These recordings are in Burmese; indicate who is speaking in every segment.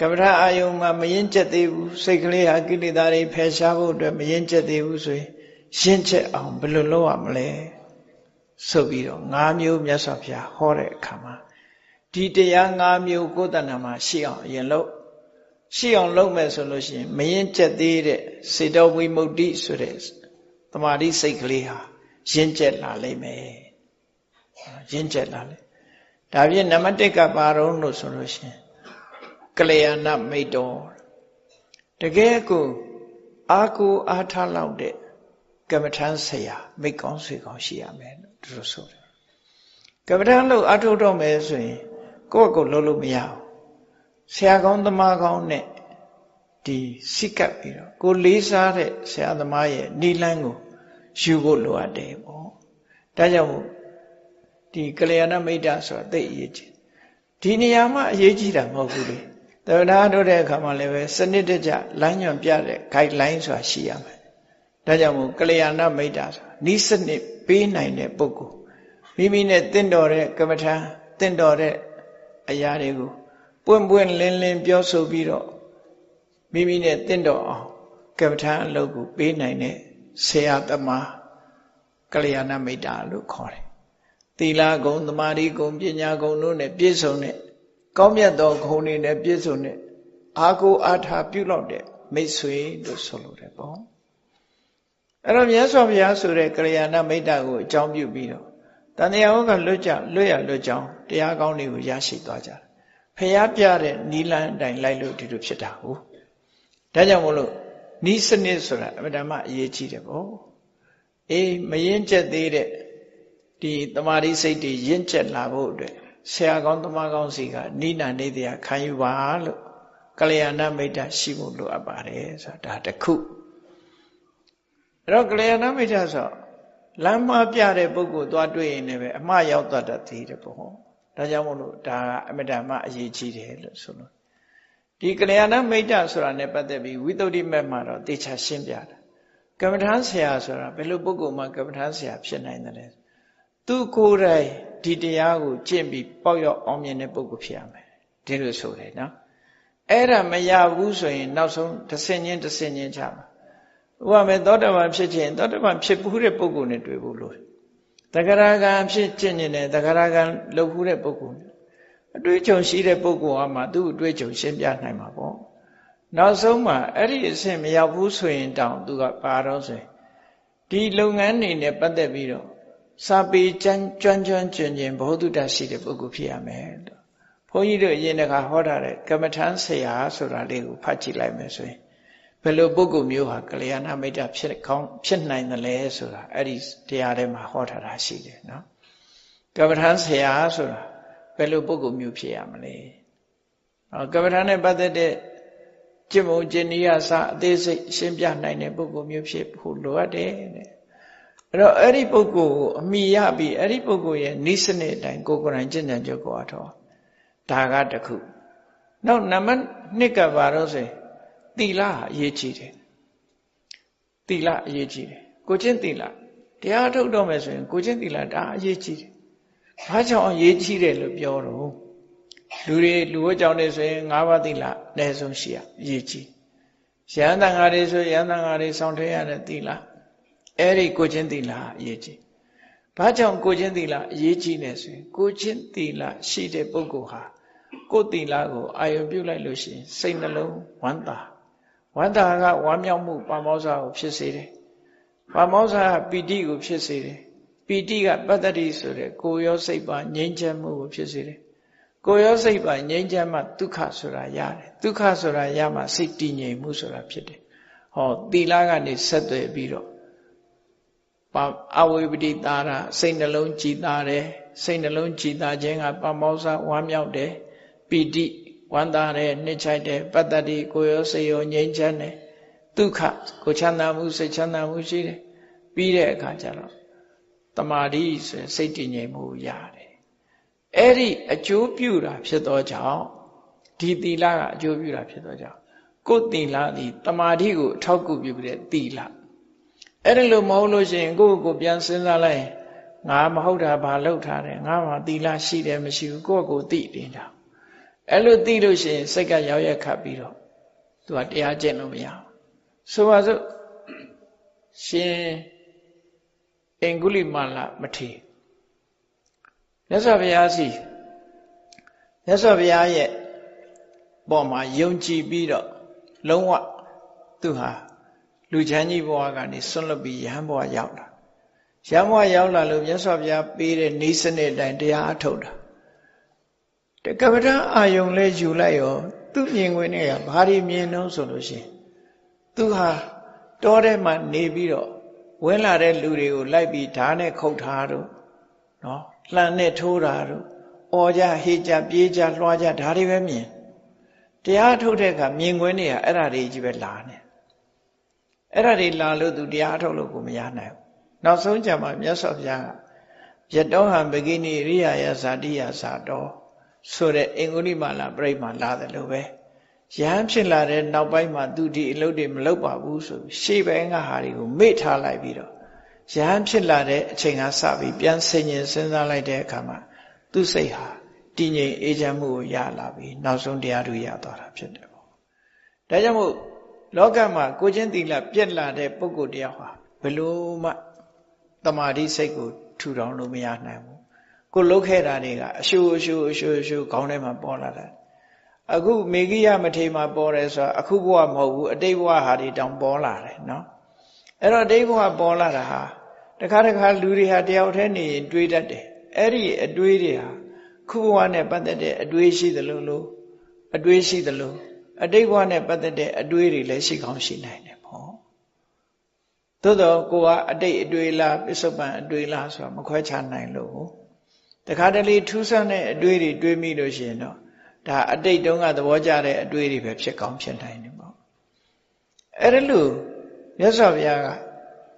Speaker 1: ကမ္မထာအာယုံမှာမရင်ကျက်သေးဘူးစိတ်ကလေးဟာကိလေသာတွေဖယ်ရှားဖို့အတွက်မရင်ကျက်သေးဘူးဆိုရင်ရှင်းချက်အောင်ဘယ်လိုလုပ်ရမလဲဆိုပြီးတော့၅မျိုးမြတ်စွာဘုရားဟောတဲ့အခါမှာဒီတရား၅မျိုးကိုယ်တဏ္ဍာမှာရှိအောင်အရင်လို့ရှိအောင်လုပ်မယ်ဆိုလို့ရှိရင် မရင်ကျက်သေးတဲ့စေတောဝိမု ക്തി ဆိုတဲ့တမာတိစိတ်ကလေးဟာရင့်ကျက်လာလိမ့်မယ်ရင့်ကျက်လာလိမ့်ဒါဖြင့်နံပါတ်1ကပါတော့လို့ဆိုလို့ရှိရင် ကလျာဏမိတ်တော်တကယ်ကိုအာကိုအားထားလောက်တဲ့ကမ္မထမ်းဆရာမိတ်ကောင်းဆွေကောင်းရှိရမယ်လို့သူတို့ဆိုတယ်ကမ္မထမ်းလို့အထုတ်တော့မယ်ဆိုရင်ကိုယ့်ကိုယ်လုံးလို့မရဘူးဆရာကောင်းသမားကောင်းနဲ့ဒီစိတ်ကပ်ပြီးတော့ကိုလေးစားတဲ့ဆရာသမားရဲ့နိလန်းကိုယူဖို့လိုအပ်တယ်ပေါ့ဒါကြောင့်မို့ဒီကလျာဏမိတ်တာဆိုတာသိအရေးကြီးဒီနေရာမှာအရေးကြီးတာမဟုတ်ဘူးလေ သဗ္ဗနာတို့တဲ့အခါမှာလည်းပဲစနစ်တကျလမ်းညွန်ပြတဲ့ guideline ဆိုတာရှိရမယ်ဒါကြောင့်မို့ကလျာဏမိတ်တာဆိုတာဤစနစ်ပေးနိုင်တဲ့ပုဂ္ဂိုလ်မိမိနဲ့တင့်တော်တဲ့ကမ္မထာတင့်တော်တဲ့အရာတွေကိုပွင့်ပွင့်လင်းလင်းပြောဆိုပြီးတော့မိမိနဲ့တင့်တော်အောင်ကမ္မထာအလုပ်ကိုပေးနိုင်တဲ့ဆရာသမားကလျာဏမိတ်တာလို့ခေါ်တယ်။သီလဂုဏ်သမာဓိဂုဏ်ပညာဂုဏ်တို့နဲ့ပြည့်စုံတဲ့ ကောင်းမြတ်သောဂုဏ်တွေနဲ့ပြည့်စုံတဲ့အာကိုအာထာပြုလောက်တဲ့မိတ်ဆွေလို့ဆိုလိုတယ်ပေါ့။အဲ့တော့မြတ်စွာဘုရားဆိုတဲ့ကလျာဏမိတ်တာကိုအကြောင်းပြုပြီးတော့တန်တရားဟောကလွတ်ကြလွတ်ရလွတ်ကြောင်းတရားကောင်းတွေကိုရရှိသွားကြတယ်။ဖျားပြတဲ့နီလန်းအတိုင်းလိုက်လို့ဒီလိုဖြစ်တာဟုတ်။ဒါကြောင့်မို့လို့နီးစနစ်ဆိုတာအမှန်တမ်းအရေးကြီးတယ်ပေါ့အေးမရင်ကျက်သေးတဲ့ဒီတမာတိစိတ်တွေရင့်ကျက်လာဖို့အတွက် ဆရာကောင်းတမကောင်းစီကနိဒာနေတရားခံယူပါလို့ကလျာဏမိတ်တာရှိဖို့လိုအပ်ပါတယ်ဆိုတာဒါတခုအဲ့တော့ကလျာဏမိတ်တာဆိုလမ်းမပြတဲ့ပုဂ္ဂိုလ်သွားတွေ့ရင်လည်းပဲအမှားရောက်တတ်တတ်သေးတယ်ပေါ့ဒါကြောင့်မို့လို့ဒါကအမြဲတမ်းအရေးကြီးတယ်လို့ဆိုလို့ဒီကလျာဏမိတ်တဆိုတာနဲ့ပတ်သက်ပြီးဝိသုဒ္ဓိမက်မှာတော့တေချာရှင်းပြတာကမ္မထာဆရာဆိုတာဘယ်လိုပုဂ္ဂိုလ်မှကမ္မထာဆရာဖြစ်နိုင်တယ်လဲသူကိုယ်တိုင် ဒီတရားကိုကျင့်ပြီးပေါက်ရောက်အောင်မြင်တဲ့ပုဂ္ဂိုလ်ဖြစ်ရမယ်ဒီလိုဆိုတယ်နော်အဲ့ဒါမရဘူးဆိုရင်နောက်ဆုံးတဆင်ချင်းတဆင်ချင်းချမှာဥပမာသောတပန်ဖြစ်ခြင်းသောတပန်ဖြစ်ဘူးတဲ့ပုဂ္ဂိုလ်နဲ့တွေ့ဖို့လို့တဂရကံဖြစ်ခြင်းနဲ့တဂရကံလုပ်ဘူးတဲ့ပုဂ္ဂိုလ်အတွေ့အကြုံရှိတဲ့ပုဂ္ဂိုလ်ကမှသူ့အတွေ့အကြုံရှင်းပြနိုင်မှာပေါ့နောက်ဆုံးမှအဲ့ဒီအဆင့်မရောက်ဘူးဆိုရင်တောင်သူကပါတော့ဆိုရင်ဒီလုပ်ငန်းတွေနဲ့ပတ်သက်ပြီးတော့ စာပေကြမ်းကျွမ်းကျွမ်းကျင်ကျင်ဘ ਹੁ တုတရှိတဲ့ပုဂ္ဂိုလ်ဖြစ်ရမယ်လို့ဘုန်းကြီးတို့အရင်တခါဟောထားတဲ့ကမ္မထမ်းဆရာဆိုတာလေးကိုဖတ်ကြည့်လိုက်မယ်ဆိုရင်ဘယ်လိုပုဂ္ဂိုလ်မျိုးဟာကလျာဏမိတ်တဖြစ်ကောင်းဖြစ်နိုင်တယ်လဲဆိုတာအဲ့ဒီတရားထဲမှာဟောထားတာရှိတယ်နော်ကမ္မထမ်းဆရာဆိုတာဘယ်လိုပုဂ္ဂိုလ်မျိုးဖြစ်ရမလဲကမ္မထမ်းနဲ့ပတ်သက်တဲ့ကျင့်ပုံကျင့်နည်းအစအသေးစိတ်ရှင်းပြနိုင်တဲ့ပုဂ္ဂိုလ်မျိုးဖြစ်ဖို့လိုအပ်တယ်တဲ့ အဲ့တော့အဲ့ဒီပုဂ္ဂိုလ်ကိုအမိရပြီးအဲ့ဒီပုဂ္ဂိုလ်ရဲ့နိစ္စနစ်အတိုင်းကိုယ်ကိုယ်တိုင်ကျင့်ကြံကြကိုအထောဒါကတခုနောက်နံပါတ်2ကဘာလို့ဆိုရင်သီလအရေးကြီးတယ်သီလအရေးကြီးတယ်ကိုချင်းသီလတရားထုတ်တော့မယ်ဆိုရင်ကိုချင်းသီလဒါအရေးကြီးတယ်ဘာကြောင့်အရေးကြီးတယ်လို့ပြောတော့လူတွေလူဝတ်ကြောင့်နေဆိုရင်၅ပါးသီလအနည်းဆုံးရှိရအရေးကြီးရဟန်းတန်ဃာတွေဆိုရဟန်းတန်ဃာတွေစောင့်ထွေးရတဲ့သီလ အဲ့ဒီကိုချင်းသီလအရေးကြီးဘာကြောင့်ကိုချင်းသီလအရေးကြီးလဲဆိုရင်ကိုချင်းသီလရှိတဲ့ပုဂ္ဂိုလ်ဟာကိုသီလကိုအာယုံပြုလိုက်လို့ရှိရင်စိတ်နှလုံးဝမ်းသာဝမ်းသာကဝမ်းမြောက်မှုပါမောဇ္ဇကိုဖြစ်စေတယ်ပါမောဇ္ဇကပီတိကိုဖြစ်စေတယ်ပီတိကပတ္တတိဆိုတဲ့ကိုရောစိတ်ပါငြိမ်းချမ်းမှုကိုဖြစ်စေတယ်ကိုရောစိတ်ပါငြိမ်းချမ်းမှဒုက္ခဆိုတာရတယ်ဒုက္ခဆိုတာရမှစိတ်တည်ငြိမ်မှုဆိုတာဖြစ်တယ်ဟောသီလကနေဆက်သွယ်ပြီးတော့ အဝိပတိတာရစိတ်နှလုံးကြည်သာတယ်စိတ်နှလုံးကြည်သာခြင်းကပမောဇဝမ်းမြောက်တယ်ပီတိဝမ်းသာတယ်နှစ်ချိုက်တယ်ပတ္တတိကိုရောစိတ်ရောငြိမ်းချမ်းတယ်ဒုက္ခကိုချမ်းသာမှုစိတ်ချမ်းသာမှုရှိတယ်ပြီးတဲ့အခါကျတော့တမာတိဆိုစိတ်တည်ငြိမ်မှုရတယ်အဲ့ဒီအကျိုးပြုတာဖြစ်သောကြောင့်ဒီသီလကအကျိုးပြုတာဖြစ်သောကြောင့်ကိုယ်သီလသည်တမာတိကိုအထောက်အကူပြုတဲ့သီလ အဲ့ဒါလို့မဟုတ်လို့ရှိရင်ကိုယ့်ကိုပြန်စဉ်းစားလိုက်ငါမဟုတ်တာဘာလုပ်ထားတယ်ငါမှသီလရှိတယ်မရှိဘူးကိုယ့်ကိုသိတင်တာအဲ့လိုသိလို့ရှိရင်စိတ်ကရောက်ရက်ခတ်ပြီးတော့သူကတရားကျင့်လို့မရဘူးဆိုပါစို့ရှင်အင်္ဂုလိမာလမထေရမြတ်စွာဘုရားစီမြတ်စွာဘုရားရဲ့ပေါ်မှာယုံကြည်ပြီးတော့လုံးဝသူဟာ လူချမ်းကြီးဘဝကနေဆွန့်လွတ်ပြီးရဟန်းဘဝရောက်လာရဟန်းဘဝရောက်လာလို့မြတ်စွာဘုရားပေးတဲ့ဤစနစ်တိုင်းတရားအထုတ်တာတကပ္ပဋအာယုံလဲယူလိုက်ရော သူ့မြင်ခွင့်နဲ့ကဘာတွေမြင်တော့ဆိုလို့ရှိရင်သူဟာတောထဲမှာနေပြီးတော့ဝင်လာတဲ့လူတွေကိုလိုက်ပြီးဓာတ်နဲ့ခုတ်ထားတော့နော်လှန်နဲ့ထိုးတာတို့အော်ကြဟေးကြပြေးကြလွှားကြဒါတွေပဲမြင်တရားထုတ်တဲ့အခါမြင်ခွင့်တွေကအဲ့ဒါတွေကြီးပဲလာနေ အဲ့ဒါတွေလာလို့သူတရားထုတ်လို့ကိုမရနိုင်ဘူးနောက်ဆုံးကြမှာမြတ်စွာဘုရားကယတောဟံဘဂိနိရိယာယဇာတိယဇာတောဆိုတဲ့အင်္ဂုလိမာလာပြိမာလာတယ်လို့ပဲရဟန်းဖြစ်လာတဲ့နောက်ပိုင်းမှာသူဒီအလုပ်တွေမလုပ်ပါဘူးဆိုရှေ့ပိုင်းကဟာတွေကိုမေ့ထားလိုက်ပြီးတော့ရဟန်းဖြစ်လာတဲ့အချိန်ကစပြီးပြန်ဆင်ញင်စဉ်းစားလိုက်တဲ့အခါမှာသူ့စိတ်ဟာတည်ငြိမ်အေးချမ်းမှုကိုရလာပြီးနောက်ဆုံးတရားတွေရသွားတာဖြစ်တယ်ပေါ့ဒါကြောင့်မို့ လောကမှာကိုချင်းသီလပြက်လာတဲ့ပုဂ္ဂိုလ်တရားဟာဘယ်လို့မှတမာတိစိတ်ကိုထူထောင်လို့မရနိုင်ဘူးကိုလှုပ်ခဲ့တာတွေကအရှူအရှူအရှူအရှူခေါင်းထဲမှာပေါ်လာတာအခုမေဂိယမထေမှာပေါ်တယ်ဆိုတာအခုဘဝမဟုတ်ဘူးအတိတ်ဘဝဟာတွေတောင်ပေါ်လာတယ်နော်အဲ့တော့အတိတ်ဘဝပေါ်လာတာဟာတခါတခါလူတွေဟာတယောက်တည်းနေရင်တွေးတတ်တယ်အဲ့ဒီအတွေးတွေဟာခုဘဝနဲ့ပတ်သက်တဲ့အတွေးရှိသလိုလိုအတွေးရှိသလို အတိတ်ဘဝနဲ့ပတ်သက်တဲ့အတွေးတွေလည်းရှိကောင်းရှိနိုင်တယ်ပေါ့သို့တော့ကိုကအတိတ်အတွေးလားပစ္စုပန်အတွေးလားဆိုတာမခွဲခြားနိုင်လို့တခါတလေထူးဆန်းတဲ့အတွေးတွေတွေးမိလို့ရှိရင်တော့ဒါအတိတ်တုန်းကသဘောကျတဲ့အတွေးတွေပဲဖြစ်ကောင်းဖြစ်နိုင်တယ်ပေါ့အဲ့ဒါလို့မြတ်စွာဘုရားက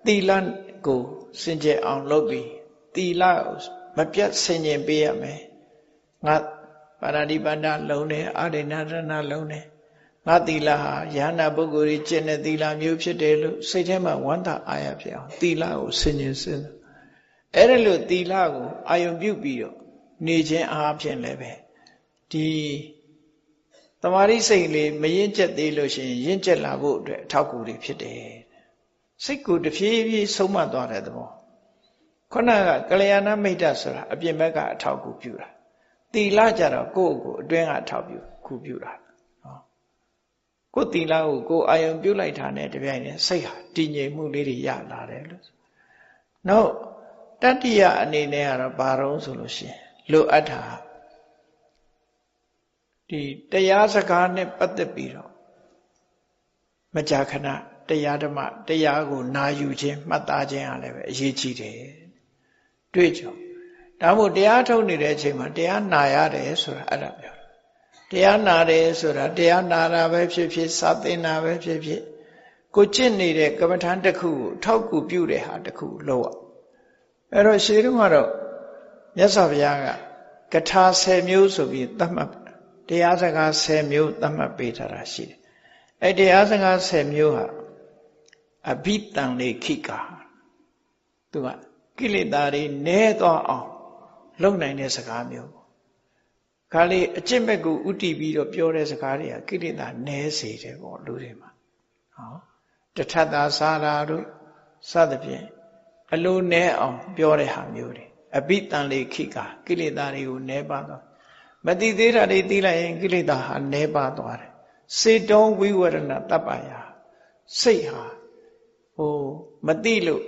Speaker 1: သီလကိုစင်ကြယ်အောင်လုပ်ပြီးသီလကိုမပြတ်ဆင်ញင်ပေးရမယ်ငါပါဏာတိပါဒလုံးတယ်အာရိဏရဏလုံးတယ် ငါသီလဟာယန္နာပုဂ္ဂိုလ်ကြီးကျင့်တဲ့သီလမျိုးဖြစ်တယ်လို့စိတ်ထဲမှာဝမ်းသာအားရဖြစ်အောင်သီလကိုဆင်ញင်စဉ်းစားအဲ့ဒါလို့သီလကိုအာယုံပြုပြီးတော့နေခြင်းအားဖြင့်လည်းပဲဒီတမာရိစိတ်လေးမရင်ကျက်သေးလို့ရှိရင်ရင်ကျက်လာဖို့အတွက်အထောက်အကူတွေဖြစ်တယ်စိတ်ကိုတဖြည်းဖြည်းဆုံးမသွားတဲ့သဘောခုနကကလျာဏမိတ်တဆိုတာအပြင်ဘက်ကအထောက်အကူပြုတာတီလာကြတော့ကိုယ့်ကိုအတွင်းကအထောက်ပြုကူပြုတာနော် ကိုယ်တီလာကိုကိုယ်အာယုံပြုလိုက်တာနဲ့တပြိုင်နက်စိတ်ဟာတည်ငြိမ်မှုလေးတွေရလာတယ်လို့နောက်တတ္တိယအနေနဲ့ကတော့ဘာတော့ဆိုလို့ရှိရင်လိုအပ်တာဒီတရားစကားနဲ့ပတ်သက်ပြီးတော့မကြာခဏတရားဓမ္မတရားကိုနာယူခြင်းမှတ်သားခြင်းအားလည်းပဲအရေးကြီးတယ်တွေ့ကြဒါမို့တရားထုတ်နေတဲ့အချိန်မှာတရားနာရတယ်ဆိုတာအဲ့ဒါပြော တရားနာတယ်ဆိုတာတရားနာတာပဲဖြစ်ဖြစ်စာသင်တာပဲဖြစ်ဖြစ်ကိုကျင့်နေတဲ့ကမ္မထန်တစ်ခုကိုထောက်ကူပြုတဲ့ဟာတစ်ခုလို့အဲ့တော့ရှေးတုန်းကတော့မြတ်စွာဘုရားကကထာ10မျိုးဆိုပြီးသတ်မှတ်တရားစကား10မျိုးသတ်မှတ်ပေးထားတာရှိတယ်အဲ့တရားစကား10မျိုးဟာအဘိတံလေခိကာသူကကိလေသာတွေနည်းသွားအောင် လုပ်နိုင်တဲ့စကားမျိုးပေါ့ ခါလေးအကျင့်ဘက်ကိုဥတည်ပြီးတော့ပြောတဲ့စကားတွေကကိလေသာနည်းစေတယ်ပေါ့လူတွေမှာဟောတထတာစားတာတို့စသဖြင့်အလိုနည်းအောင် ပြောတဲ့ဟာမျိုးတွေအဘိတံလေခိကာကိလေသာတွေကိုနည်းပါတော့မတိသေးတာတွေသိလိုက်ရင်ကိလေသာဟာနည်းပါသွားတယ်စေတောဝိဝရဏတပ္ပယစိတ်ဟာဟိုမသိလို့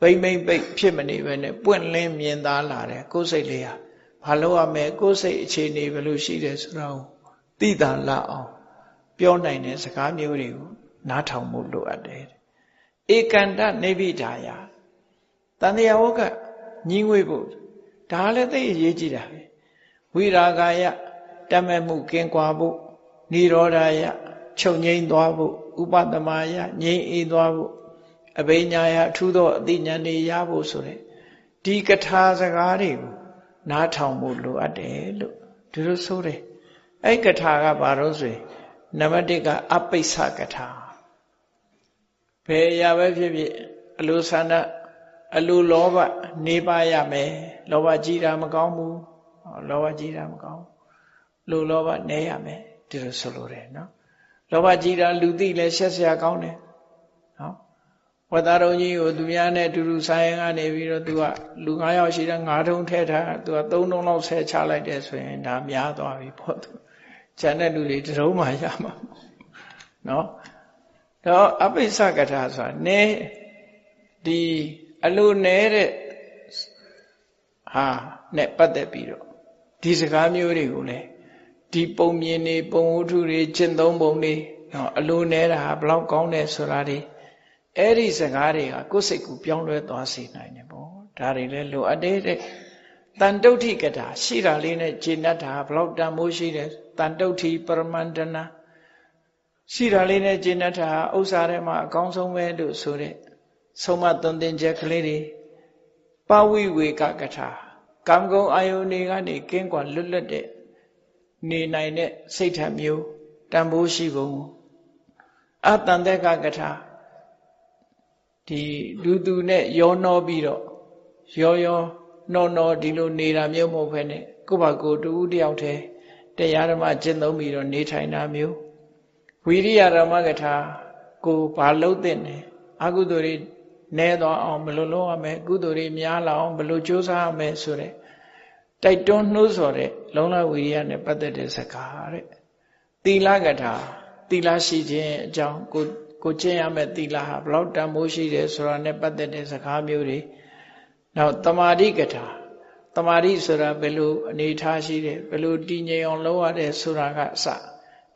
Speaker 1: ဗိမ့်မိမ့်ပိတ်ဖြစ်မနေပဲနဲ့ပွင့်လင်းမြင်သားလာတယ်ကိုယ်စိတ်လေးဟာ ဘာလို့ရမလဲကိုယ်စိတ်အခြေအနေဘယ်လိုရှိတယ်ဆိုတော့သိတာလာအောင် ပြောနိုင်တဲ့စကားမျိုးတွေကိုနားထောင်မှုလိုအပ်တယ်ဧကန္တနေဗိဒါယတန်တရားဝကညီငွေဖို့ဒါလည်းသိအရေးကြီးတာပဲဝိရာဂာယတတ်မဲ့မှုကင်းကွာဖို့និရောဓာယချုပ်ငိမ့်သွားဖို့ဥပဒမာယငြိမ့်အေးသွားဖို့အဘိညာယအထူးသောအသိဉာဏ်တွေရဖို့ဆိုတဲ့ဒီကထာစကားတွေကို နားထောင်ဖို့လိုအပ်တယ်လို့ဒီလိုဆိုတယ်အဲ့ကထာကဘာလို့ဆိုရင်နံပါတ်1ကအပိစ္ဆကထာဘယ်အရာပဲဖြစ်ဖြစ်အလိုဆန္ဒအလိုလောဘနေပါရမယ်လောဘကြီးတာမကောင်းဘူးလောဘကြီးတာမကောင်းလိုလောဘနည်းရမယ်ဒီလိုဆိုလိုတယ်နော်လောဘကြီးတာလူသိလဲရှက်စရာကောင်းတယ်နော် ဝတ္တရုံကြီးကိုသူများနဲ့အတူတူဆိုင်ရင်ကနေပြီးတော့သူကလူ9ယောက်ရှိတဲ့9ထုံးထဲထားသူက3ထုံးလောက်ဆဲချလိုက်တယ်ဆိုရင်ဒါများသွားပြီပေါ့သူကျန်တဲ့လူတွေတရုံးမှရမှာနော်တော့အပိစ္ဆကထာဆိုတာနဲဒီအလိုနဲတဲ့ဟာနဲ့ပတ်သက်ပြီးတော့ဒီစကားမျိုးတွေကိုလည်းဒီပုံမြင်နေပုံဝတ္ထုတွေကျင့်သုံးပုံတွေနော်အလိုနေတာဟာဘလောက်ကောင်းတယ်ဆိုတာတွေ အဲ့ဒီစကားတွေကကိုယ်စိတ်ကိုပြောင်းလဲသွားစေနိုင်တယ်ပေါ့ဒါတွေလည်းလိုအပ်တဲ့တန်တုဋ္ဌိကတာရှိတာလေးနဲ့ဂျေနတ်တာဘလောက်တန်မိုးရှိတယ်တန်တုဋ္ဌိပရမန္တနာရှိတာလေးနဲ့ဂျေနတ်တာဥစ္စာထဲမှာအကောင်းဆုံးပဲလို့ဆိုတဲ့ဆုံးမသွန်သင်ချက်ကလေးတွေပဝိဝေကကထာကံကုံအာယုန်တွေကနေကင်းကွာလွတ်လပ်တဲ့နေနိုင်တဲ့စိတ်ဓာတ်မျိုးတန်ဖိုးရှိပုံအတန်တဲ့ကကထာ ဒီလူသူနဲ့ရောနှောပြီးတော့ရောရောနှောနှောဒီလိုနေတာမျိုးမဟုတ်ဘဲနဲ့ကိုယ့်ဘာကိုယ်တူတယောက်တည်းတရားဓမ္မကျင့်သုံးပြီးတော့နေထိုင်တာမျိုးဝိရိယဓမ္မကထာကိုဘာလို့တဲ့လဲအကုသိုလ်တွေနဲသွားအောင်ဘယ်လိုလုပ်ရမလဲကုသိုလ်တွေများလာအောင်ဘယ်လိုကြိုးစားရမလဲဆိုတဲ့တိုက်တွန်းနှိုးဆော်တဲ့လုံလဝိရိယနဲ့ပတ်သက်တဲ့စကားတဲ့သီလကထာသီလရှိခြင်းအကြောင်းကို ကိုကျင့်ရမယ့်သီလဟာဘလောက်တန်ဖိုးရှိတယ်ဆိုတာနဲ့ပတ်သက်တဲ့စကားမျိုးတွေနောက်တမာတိကထာတမာတိဆိုတာဘယ်လိုအနေထားရှိတယ်ဘယ်လိုတည်ငြိမ်အောင်လုပ်ရတဲ့ဆိုတာကအစ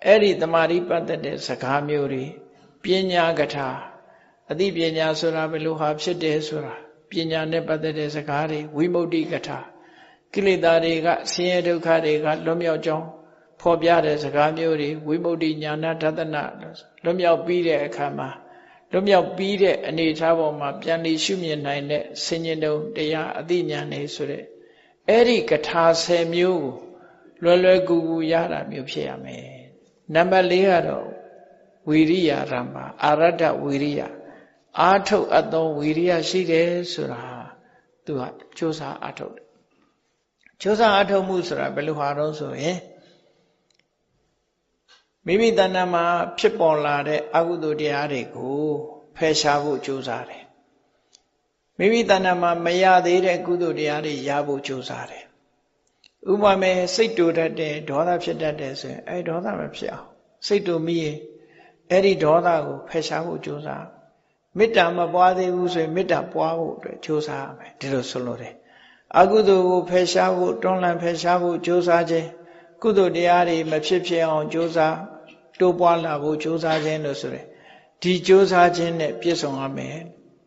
Speaker 1: အဲ့ဒီတမာတိပတ်သက်တဲ့စကားမျိုးတွေပညာကထာအသိပညာဆိုတာဘယ်လိုဟာဖြစ်တယ်ဆိုတာပညာနဲ့ပတ်သက်တဲ့စကားတွေဝိမု ക്തി ကထာကိလေသာတွေကဆင်းရဲဒုက္ခတွေကလွတ်မြောက်ကြောင်း ဖော်ပြတဲ့စကားမျိုးတွေဝိမု ക്തി ညာနာဒသနာလွတ်မြောက်ပြီးတဲ့အခါမှာလွတ်မြောက်ပြီးတဲ့အနေအထားပေါ်မှာပြန်ပြီးရှုမြင်နိုင်တဲ့ဆင်ញင်တုံတရားအသိဉာဏ်နေဆိုတဲ့အဲ့ဒီကထာ10မျိုးကိုလွယ်လွယ်ကူကူရတာမျိုးဖြစ်ရမယ်နံပါတ်၄ကတော့ဝီရိယရမ္မာအာရဒဝီရိယအာထုတ်အပ်သောဝီရိယရှိတယ်ဆိုတာသူကစ조사အာထုတ်တယ်စ조사အာထုတ်မှုဆိုတာဘယ်လိုဟာတော့ဆိုရင် မိမိတဏ္ဍာမှာဖြစ်ပေါ်လာတဲ့အကုသိုလ်တရားတွေကိုဖယ်ရှားဖို့ကြိုးစားတယ်မိမိတဏ္ဍာမှာမရသေးတဲ့ကုသိုလ်တရားတွေရဖို့ကြိုးစားတယ်ဥပမာစိတ်တူတတ်တယ်ဒေါသဖြစ်တတ်တယ်ဆိုရင်အဲဒေါသမဖြစ်အောင်စိတ်တူမိရင်အဲ့ဒီဒေါသကိုဖယ်ရှားဖို့ကြိုးစားမေတ္တာမပွားသေးဘူးဆိုရင်မေတ္တာပွားဖို့အတွက်ကြိုးစားရမယ်ဒီလိုဆိုလို့တယ်အကုသိုလ်ကိုဖယ်ရှားဖို့တွန်းလှန်ဖယ်ရှားဖို့ကြိုးစားခြင်း ကုသိုလ်တရားတွေမဖြစ်ဖြစ်အောင်ကြိုးစားတိုးပွားလာဖို့ကြိုးစားခြင်းလို့ဆိုရယ်ဒီကြိုးစားခြင်းနဲ့ပြည့်စုံရမယ်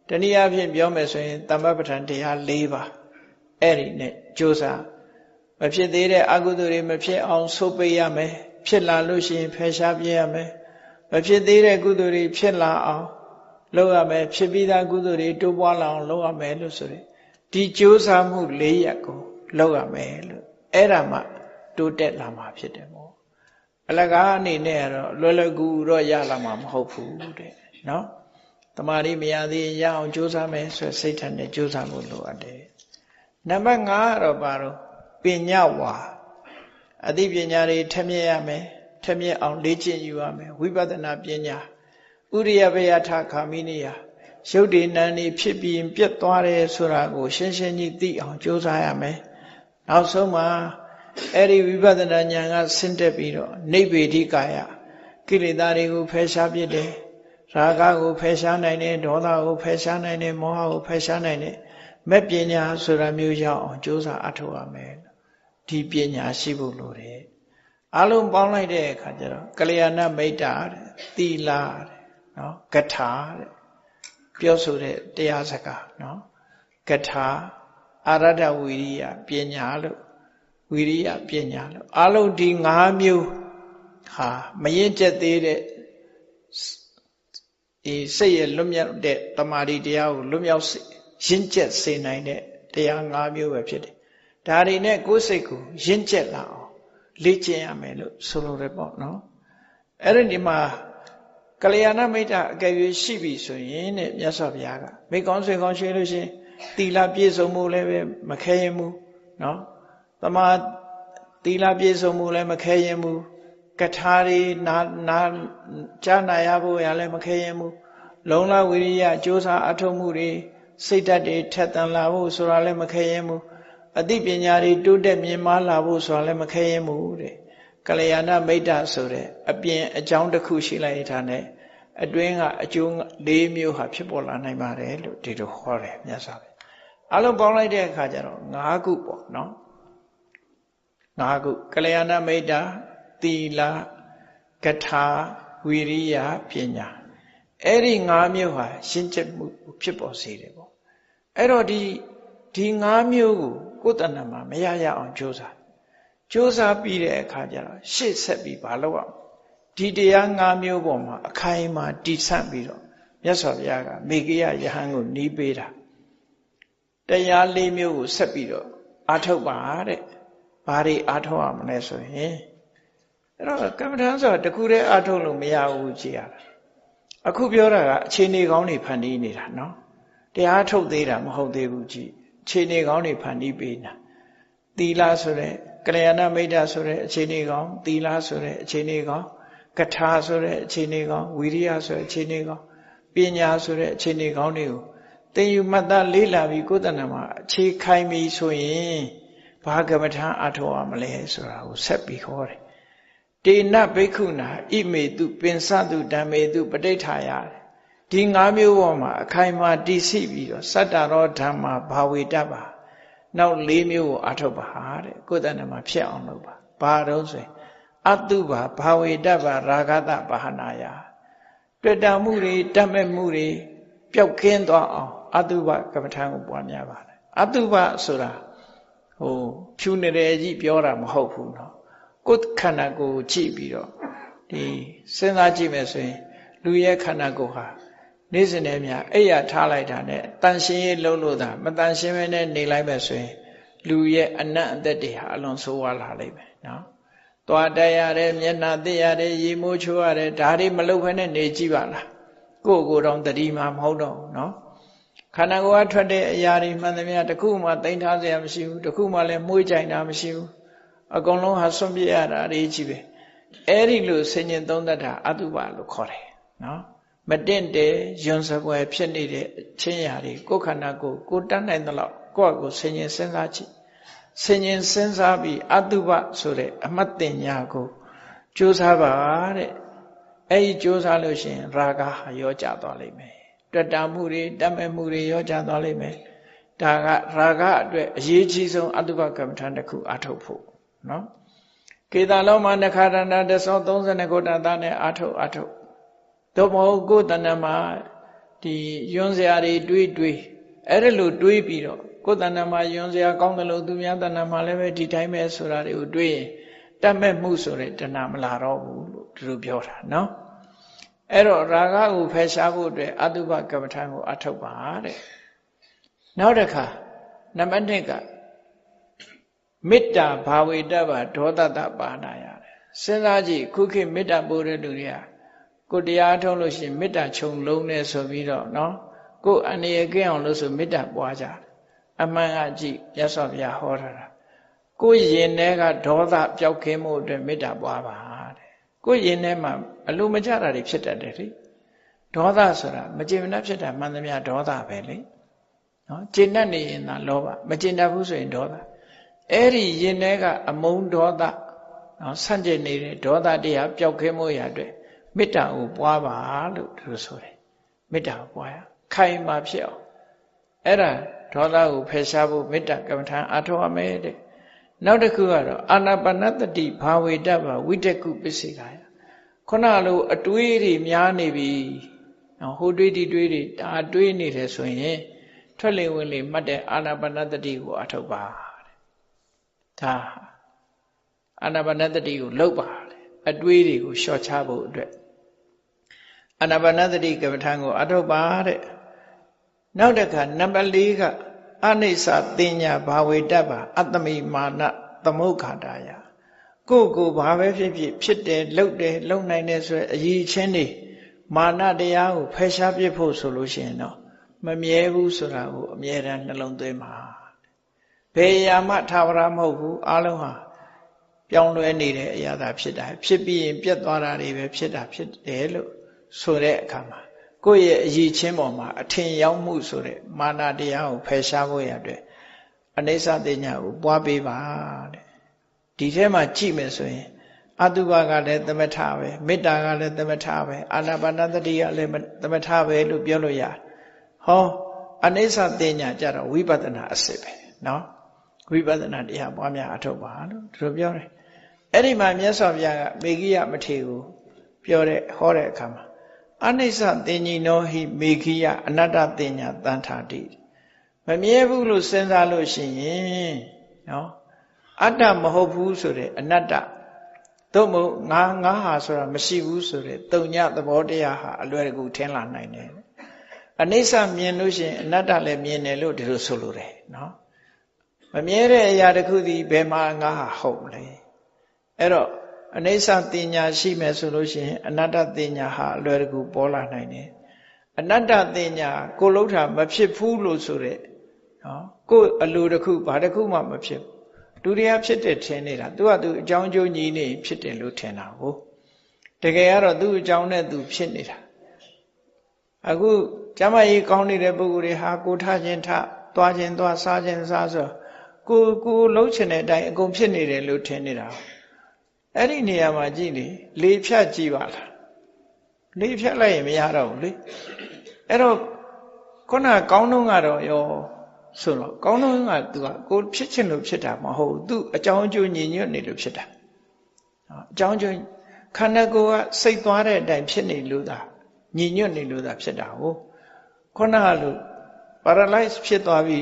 Speaker 1: တနည်းအားဖြင့်ပြောမယ်ဆိုရင်တမ္ပပဋ္ဌာန်တရား၄ပါးအဲ့ဒီနဲ့ကြိုးစားမဖြစ်သေးတဲ့အကုသိုလ်တွေမဖြစ်အောင်ဆုပ်ပိတ်ရမယ်ဖြစ်လာလို့ရှိရင်ဖယ်ရှားပြရမယ်မဖြစ်သေးတဲ့ကုသိုလ်တွေဖြစ်လာအောင်လုပ်ရမယ်ဖြစ်ပြီးသားကုသိုလ်တွေတိုးပွားလာအောင်လုပ်ရမယ်လို့ဆိုရယ်ဒီကြိုးစားမှု၄ရပ်ကိုလုပ်ရမယ်လို့အဲ့ဒါမှ တိုးတက်လာမှာဖြစ်တယ်ပေါ့အလကားအနေနဲ့ကတော့လွယ်လွယ်ကူတော့ရလာမှာမဟုတ်ဘူးတဲ့နော်တမာရီမရသေးရအောင်ကြိုးစားမယ်ဆိုစိတ်ထနဲ့ကြိုးစားဖို့လိုအပ်တယ်နံပါတ်5ကတော့ပါတော့ပညာဝါအသိပညာတွေထမြက်ရမယ်ထမြက်အောင်လေ့ကျင့်ယူရမယ်ဝိပဿနာပညာဥရိယဘယထခာမိနိယရုပ်တည်နံနေဖြစ်ပြီးပြတ်သွားတယ်ဆိုတာကို ရှင်းရှင်းကြီးသိအောင်ကြိုးစားရမယ်နောက်ဆုံးမှာ အဲ့ဒီဝိပဿနာဉာဏ်ကဆင့်တက်ပြီးတော့နိဗ္ဗေဒိကာယကိလေသာတွေကိုဖယ်ရှားပြစ်တယ်ရာဂကိုဖယ်ရှားနိုင်တယ်ဒေါသကိုဖယ်ရှားနိုင်တယ်မောဟကိုဖယ်ရှားနိုင်တယ်မဲ့ပညာဆိုတာမျိုးရောက်အောင်ကြိုးစားအထောက်ရမယ်ဒီပညာရှိဖို့လိုတယ်အလုံးပေါင်းလိုက်တဲ့အခါကျတော့ကလျာဏမိတ်တာတဲ့သီလတဲ့နော်ကထာတဲ့ပြောဆိုတဲ့တရားစကားနော်ကထာအာရဒဝီရိယပညာလို့ ဝီရိယပညာလို့အလုံးဒီ၅မျိုးဟာမရင်ကျက်သေးတဲ့ဒီစိတ်ရဲ့လွတ်မြောက်တဲ့တမာတိတရားကိုလွတ်မြောက်ရင့်ကျက်စေနိုင်တဲ့တရား၅မျိုးပဲဖြစ်တယ်။ဒါတွေနဲ့ကိုယ်စိတ်ကိုရင့်ကျက်လာအောင်လေ့ကျင့်ရမယ်လို့ဆိုလိုတယ်ပေါ့နော်။အဲ့ဒီမှာကလျာဏမိတ်တာအကယ်၍ရှိပြီဆိုရင်တဲ့မြတ်စွာဘုရားကမိကောင်းဆွေကောင်းရွှေလို့ရှင်သီလပြည့်စုံမှုလည်းပဲမခဲရင်ဘူးနော်။ တမာသီလပြည့်စုံမှုလည်းမခဲရင်ဘူးကထာတွေနာနာကြားနာရဖို့ရလည်းမခဲရင်ဘူးလုံလဝိရိယကြိုးစားအထောက်မှုတွေစိတ်ဓာတ်တွေထက်သန်လာဖို့ဆိုတာလည်းမခဲရင်ဘူးအသိပညာတွေတိုးတက်မြင့်မားလာဖို့ဆိုတာလည်းမခဲရင်ဘူးတဲ့ကလျာဏမိတ်တဆိုတဲ့အပြင်အကြောင်းတစ်ခုရှိလိုက်တာနဲ့အတွင်းကအကျိုး၄မျိုးဟာဖြစ်ပေါ်လာနိုင်ပါတယ်လို့ဒီလိုဟောတယ်မြတ်စွာဘုရားအလုံးပေါင်းလိုက်တဲ့အခါကျတော့၅ခုပေါ့နော် ၅ခုကလျာဏမိတ်တာသီလကထာဝီရိယပညာအဲ့ဒီ၅မျိုးဟာရှင်းချက်မှုဖြစ်ပေါ်စေတယ်ပေါ့အဲ့တော့ဒီဒီ၅မျိုးကိုကိုယ်တဏ္ဍမှာမရရအောင်ကြိုးစားကြိုးစားပြီးတဲ့အခါကျတော့ရှေ့ဆက်ပြီးဘာလုပ်အောင်ဒီတရား၅မျိုးပေါ်မှာအခိုင်အမာတည်ဆန့်ပြီးတော့မြတ်စွာဘုရားကမေဂိယယဟန်ကိုနီးပေးတာတရား၄မျိုးကိုဆက်ပြီးတော့အာထုတ်ပါတဲ့ ဘာတွေအာထုတ်ရမလဲဆိုရင်အဲ့တော့ကမ္မထမ်းဆိုတာတခုတည်းအာထုတ်လို့မရဘူးကြည်ရတာအခုပြောတာကအခြေအနေကောင်းတွေဖန်တီးနေတာနော်တရားထုတ်သေးတာမဟုတ်သေးဘူးကြည်အခြေအနေကောင်းတွေဖန်တီးပေးနေတာသီလဆိုတဲ့ကလျာဏမိတ်တာဆိုတဲ့အခြေအနေကောင်းသီလဆိုတဲ့အခြေအနေကောင်းကထာဆိုတဲ့အခြေအနေကောင်းဝီရိယဆိုတဲ့အခြေအနေကောင်းပညာဆိုတဲ့အခြေအနေကောင်းတွေကိုသင်ယူမှတ်သားလေးလာပြီးကိုယ်တဏ္ဍမှာအခြေခိုင်းပြီးဆိုရင် ဘာကမ္မထာအထောက်ရမလဲဆိုတာကိုဆက်ပြီးခေါ်တယ်တေနဘိက္ခုနာဣမေတုပင်စတုဓမ္မေတုပဋိဋ္ဌာယဒီ၅မျိုးပေါ်မှာအခိုင်အမာတည်ရှိပြီးတော့စတ္တရောဓမ္မာဘာဝေတ္တပါနောက်၄မျိုးကိုအထုတ်ပါတဲ့ကိုယ်တဏ္ဍမှာဖြစ်အောင်လုပ်ပါဘာတော့ဆိုရင်အတုပါဘာဝေတ္တပါရာဂတဘာဟနာယတွေ့တာမှုတွေတတ်မဲ့မှုတွေပျောက်ကင်းသွားအောင်အတုပကမ္မထာကိုပွားများပါတယ်အတုပဆိုတာ ဟိုဖြူနေတယ်ကြီးပြောတာမဟုတ်ဘူးเนาะကိုယ်ခန္ဓာကိုယ်ကြည့်ပြီးတော့ဒီစဉ်းစားကြည့်မယ်ဆိုရင် လူရဲ့ခန္ဓာကိုယ်ဟာနေ့စဉ်နဲ့များအဲ့ရထားလိုက်တာနဲ့တန်ရှင်းရေးလုံးလို့သာမတန်ရှင်းမဲနဲ့နေလိုက်ပဲဆိုရင် လူရဲ့အနတ်အသက်တွေဟာအလွန်ဆိုးဝါးလာလိမ့်မယ်နော်။သွားတက်ရတယ်မျက်နှာသိရတယ်ရေမိုးချိုးရတယ်ဒါတွေမလုပ်ဘဲနဲ့နေကြည့်ပါလား။ကိုယ့်ကိုယ်တော့တတိမှမဟုတ်တော့ဘူးနော်။ ခန္ဓာကိုယ်ကထွက်တဲ့အရာတွေမှန်သမျှတခုမှသိမ့်ထားစရာမရှိဘူးတခုမှလည်းမှုကြိုင်တာမရှိဘူး။အကုန်လုံးဟာစွန့်ပြရတာအရေးကြီးပဲ။အဲ့ဒီလိုဆင်ញင်သုံးတတ်တာအတုပလို့ခေါ်တယ်နော်။မတင့်တယ်ယွန်စပွဲဖြစ်နေတဲ့ချင်းရာတွေကိုယ်ခန္ဓာကိုကိုတတ်နိုင်သလောက်ကိုယ့်အကိုဆင်ញင်စဉ်းစားကြည့်ဆင်ញင်စဉ်းစားပြီးအတုပဆိုတဲ့အမှတ်တင်ညာကိုကြိုးစားပါတဲ့အဲ့ဒီကြိုးစားလို့ရှိရင်ရာဂဟာရောကြသွားလိမ့်မယ် တွေ့တာမှုတွေတတ်မဲ့မှုတွေရောကြသွားလိမ့်မယ်ဒါကရာဂအတွက်အရေးကြီးဆုံးအတုပကမ္မထံတစ်ခုအထုတ်ဖို့နော်ကေတာလောမနခရဏတသော30ခုတသားနဲ့အထုတ်အထုတ်တော့မဟုတ်ကိုယ်တဏ္ဍမှာဒီယွန်းစရာတွေတွေးတွေးအဲ့ဒါလို့တွေးပြီးတော့ကိုယ်တဏ္ဍမှာယွန်းစရာကောင်းတယ်လို့သူများတဏ္ဍမှာလည်းပဲဒီတိုင်းပဲဆိုတာတွေကိုတွေးရင်တတ်မဲ့မှုဆိုတဲ့တဏ္ဍမလာတော့ဘူးလို့သူတို့ပြောတာနော် အဲ့တော့ရာဂကိုဖယ်ရှားဖို့အတွက်အတုပကမ္မထာကိုအထောက်ပါတဲ့နောက်တစ်ခါနံပါတ်1ကမေတ္တာဘာဝေတ္တပါဒေါသတပါဏာရတယ်စဉ်းစားကြည့်ခုခေတ်မေတ္တာပို့တဲ့လူတွေကကိုတရားထုံးလို့ရှိရင်မေတ္တာခြုံလုံးနေဆိုပြီးတော့နော်ကိုအနေရကင်းအောင်လို့ဆိုမေတ္တာပွားကြအမှန်ကကြည့်ရသော်ဗျာဟောထားတာကိုရင်ထဲကဒေါသပျောက်ကင်းမှုအတွက်မေတ္တာပွားပါတဲ့ကိုရင်ထဲမှာ အလိုမကျတာတွေဖြစ်တတ်တယ်လေဒေါသဆိုတာမကျေမနပ်ဖြစ်တာမှန်သမျှဒေါသပဲလေနော်ကျေနပ်နေရင်သာလောဘမကျေနပ်ဘူးဆိုရင်ဒေါသအဲ့ဒီရင်ထဲကအမုန်းဒေါသနော်ဆန့်ကျင်နေတဲ့ဒေါသတရားပျောက်ကင်းမှုရအတွက်မေတ္တာကိုပွားပါလို့သူတို့ဆိုတယ်မေတ္တာကိုပွားရခိုင်မာဖြစ်အောင်အဲ့ဒါဒေါသကိုဖယ်ရှားဖို့မေတ္တာကမ္မထာအားထုတ်ရမယ်တဲ့နောက်တစ်ခုကတော့အာနာပါနတတိဘာဝေတ္တဘာဝိတကုပစ္စေကာယ ခုနလိုအတွေးတွေများနေပြီဟိုတွေးဒီတွေးတွေဒါတွေးနေတယ်ဆိုရင်ထွက်လေဝင်လေမှတ်တဲ့အာနာပါနတတိကိုအထုတ်ပါတဲ့ဒါအာနာပါနတတိကိုလှုပ်ပါအတွေးတွေကိုလျှော့ချဖို့အတွက်အနာပါနသတိကမ္မထံကိုအထုတ်ပါတဲ့နောက်တစ်ခါနံပါတ်၄ကအနိစ္စတင်ညာဘာဝေတ္တပါအတ္တမိမာနသမုဋ္ဌာတာယ ကိုကိုဘာပဲဖြစ်ဖြစ်ဖြစ်တယ်လှုပ်တယ်လှုပ်နိုင်တယ်ဆိုရအရေးချင်းနေမာနတရားကိုဖယ်ရှားပြဖို့ဆိုလို့ရှိရင်တော့မမြဲဘူးဆိုတာကိုအမြဲတမ်းနှလုံးသွင်းပါဘယ်ရာမှထာဝရမဟုတ်ဘူးအလုံးဟာပြောင်းလဲနေတဲ့အရာသာဖြစ်တာဖြစ်ပြီးရင်ပြတ်သွားတာတွေပဲဖြစ်တာဖြစ်တယ်လို့ဆိုတဲ့အခါမှာကိုယ့်ရဲ့အည်ချင်းပေါ်မှာအထင်ရောက်မှုဆိုတဲ့မာနတရားကိုဖယ်ရှားဖို့ရအတွက်အနိစ္စတင်ညာကိုပွားပေးပါတဲ့ ဒီထဲမှာကြည့်မယ်ဆိုရင်အတုပကလည်းသမထပဲမေတ္တာကလည်းသမထပဲအာနာပါနသတိကလည်းသမထပဲလို့ပြောလို့ရတယ်ဟောအနိစ္စတင်ညာကြတော့ဝိပဿနာအစစ်ပဲเนาะဝိပဿနာတရားပွားများအထုတ်ပါလို့သူတို့ပြောတယ်အဲ့ဒီမှာမြတ်စွာဘုရားကမေဂိယမထေကိုပြောတဲ့ဟောတဲ့အခါမှာအနိစ္စတင်ញိနောဟိမေဂိယအနတ္တတင်ညာတန်ထာတိမမြဲဘူးလို့စဉ်းစားလို့ရှိရင်နော် အတ္တမဟုတ်ဘူးဆိုတဲ့အနတ္တသို့မဟုတ်ငါငါဟာဆိုတာမရှိဘူးဆိုတဲ့တုံညသဘောတရားဟာအလွယ်တကူထင်လာနိုင်တယ်အနိစ္စမြင်လို့ရှိရင်အနတ္တလည်းမြင်တယ်လို့ဒီလိုဆိုလိုတယ်နော်မမြဲတဲ့အရာတစ်ခုဒီဘယ်မှာငါဟာဟုတ်မလဲအဲ့တော့အနိစ္စတင်ညာရှိမယ်ဆိုလို့ရှိရင်အနတ္တတင်ညာဟာအလွယ်တကူပေါ်လာနိုင်တယ်အနတ္တတင်ညာကိုလှုပ်တာမဖြစ်ဘူးလို့ဆိုတဲ့နော်ကိုအလိုတစ်ခုဘာတစ်ခုမှမဖြစ် ဒုတိယဖြစ်တဲ့ထင်နေတာသူကသူအကြောင်းကျိုးညီနေဖြစ်တယ်လို့ထင်တာကိုတကယ်ကတော့သူ့အကြောင်းနဲ့သူဖြစ်နေတာအခုကျမကြီးကောင်းနေတဲ့ပုဂ္ဂိုလ်တွေဟာကိုထခြင်းထသွားခြင်းသွားစားခြင်းစားဆိုကိုကိုလှုပ်ချင်တဲ့အတိုင်းအကုန်ဖြစ်နေတယ်လို့ထင်နေတာအဲ့ဒီနေရာမှာကြည့်လေလေဖြတ်ကြည့်ပါလားလေဖြတ်လိုက်ရင်မရတော့ဘူးလေအဲ့တော့ခုနကောင်းတော့ကတော့ရော ဆိုတော့ကောင်းတော့ကသူကကိုဖြစ်ချင်လို့ဖြစ်တာမဟုတ်သူအကြောင်းအကျိုးညီညွတ်နေလို့ဖြစ်တာအကြောင်းအကျိုးခန္ဓာကိုယ်ကစိတ်သွားတဲ့အတိုင်းဖြစ်နေလို့သာညီညွတ်နေလို့သာဖြစ်တာဟုတ်ခုနကလို့ paralyze ဖြစ်သွားပြီ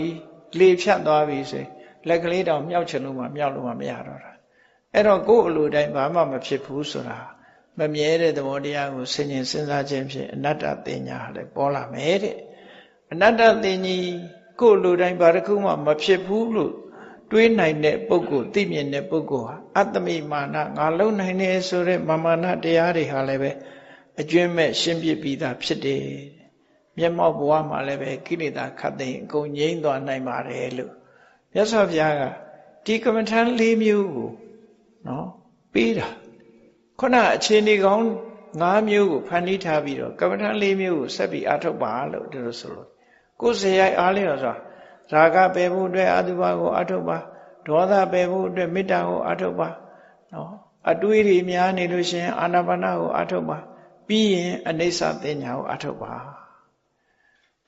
Speaker 1: လေဖြတ်သွားပြီဆိုရင်လက်ကလေးတောင်မြောက်ချင်လို့မှမြောက်လို့မှမရတော့တာအဲ့တော့ကိုယ်အလိုတိုင်းဘာမှမဖြစ်ဘူးဆိုတာမမြဲတဲ့သဘောတရားကိုဆင်ញင်စဉ်းစားခြင်းဖြင့်အနတ္တတင်ညာလည်းပေါ်လာမယ်တဲ့အနတ္တတင်ကြီး ကိုယ်လိုတိုင်းဘာတစ်ခုမှမဖြစ်ဘူးလို့တွေးနိုင်တဲ့ပုဂ္ဂိုလ်သိမြင်တဲ့ပုဂ္ဂိုလ်ဟာအတ္တမိမာနငါလုံနိုင်တယ်ဆိုတဲ့မာမာနတရားတွေဟာလည်းပဲအကျွင်းမဲ့ရှင်းပြပြီးသားဖြစ်တယ်မျက်မှောက်ဘဝမှာလည်းပဲကိလေသာခတ်သိမ်းအကုန်ငြိမ်းသွားနိုင်ပါတယ်လို့မြတ်စွာဘုရားကဒီကမ္မထန်၄မျိုးကိုနော်ပေးတာခုနအခြေအနေကောင်း၅မျိုးကိုဖန်တီးထားပြီးတော့ကမ္မထန်၄မျိုးကိုဆက်ပြီးအထုတ်ပါလို့ဒီလိုဆိုလို့ ကိုယ်စရိုက်အားလျော်စွာရာဂပယ်ဖို့အတွက်အတုပါကိုအထုတ်ပါဒေါသပယ်ဖို့အတွက်မေတ္တာကိုအထုတ်ပါနော်အတွေးတွေများနေလို့ရှင်အာနာပါနကိုအထုတ်ပါပြီးရင်အနိစ္စတင်ညာကိုအထုတ်ပါ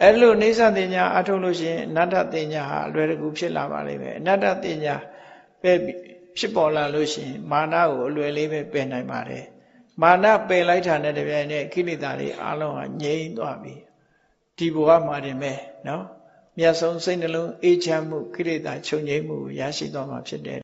Speaker 1: အဲ့လိုအိဋ္ဌတင်ညာအထုတ်လို့ရှိရင်အနတ္တတင်ညာဟာအလွယ်တကူဖြစ်လာပါလိမ့်မယ်အနတ္တတင်ညာပဲဖြစ်ပေါ်လာလို့ရှိရင်မာနကိုအလွယ်လေးပဲပယ်နိုင်ပါတယ်မာနပယ်လိုက်တာနဲ့တပြိုင်နက်ခိလေသာတွေအလုံးဟာငြိမ့်သွားပြီ ဒီဘဝမှာတင်ပဲနော်မြတ်ဆုံးစိတ်နှလုံးအေးချမ်းမှုခိလေသာချုပ်ငြိမ်းမှုရရှိသွားမှာဖြစ်တယ်